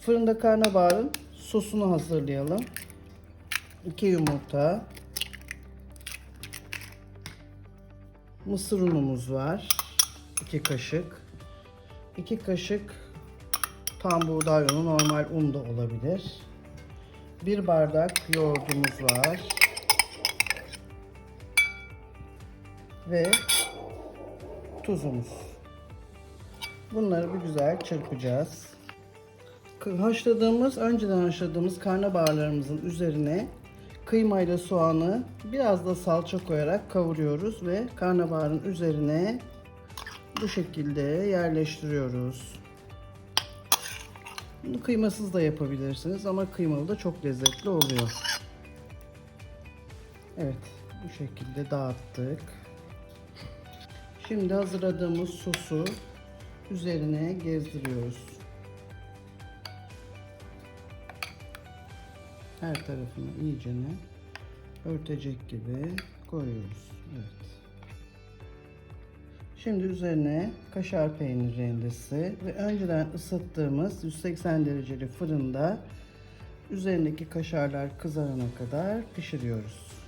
Fırında karnabaharın sosunu hazırlayalım. 2 yumurta. Mısır unumuz var. 2 kaşık. 2 kaşık tam buğday unu, normal un da olabilir. 1 bardak yoğurdumuz var. Ve tuzumuz. Bunları bir güzel çırpacağız. Haşladığımız, önceden haşladığımız karnabaharlarımızın üzerine kıymayla soğanı biraz da salça koyarak kavuruyoruz ve karnabaharın üzerine bu şekilde yerleştiriyoruz. Bunu kıymasız da yapabilirsiniz ama kıymalı da çok lezzetli oluyor. Evet, bu şekilde dağıttık. Şimdi hazırladığımız sosu üzerine gezdiriyoruz. Her tarafını iyicene örtecek gibi koyuyoruz. Evet. Şimdi üzerine kaşar peynir rendesi ve önceden ısıttığımız 180 dereceli fırında üzerindeki kaşarlar kızarana kadar pişiriyoruz.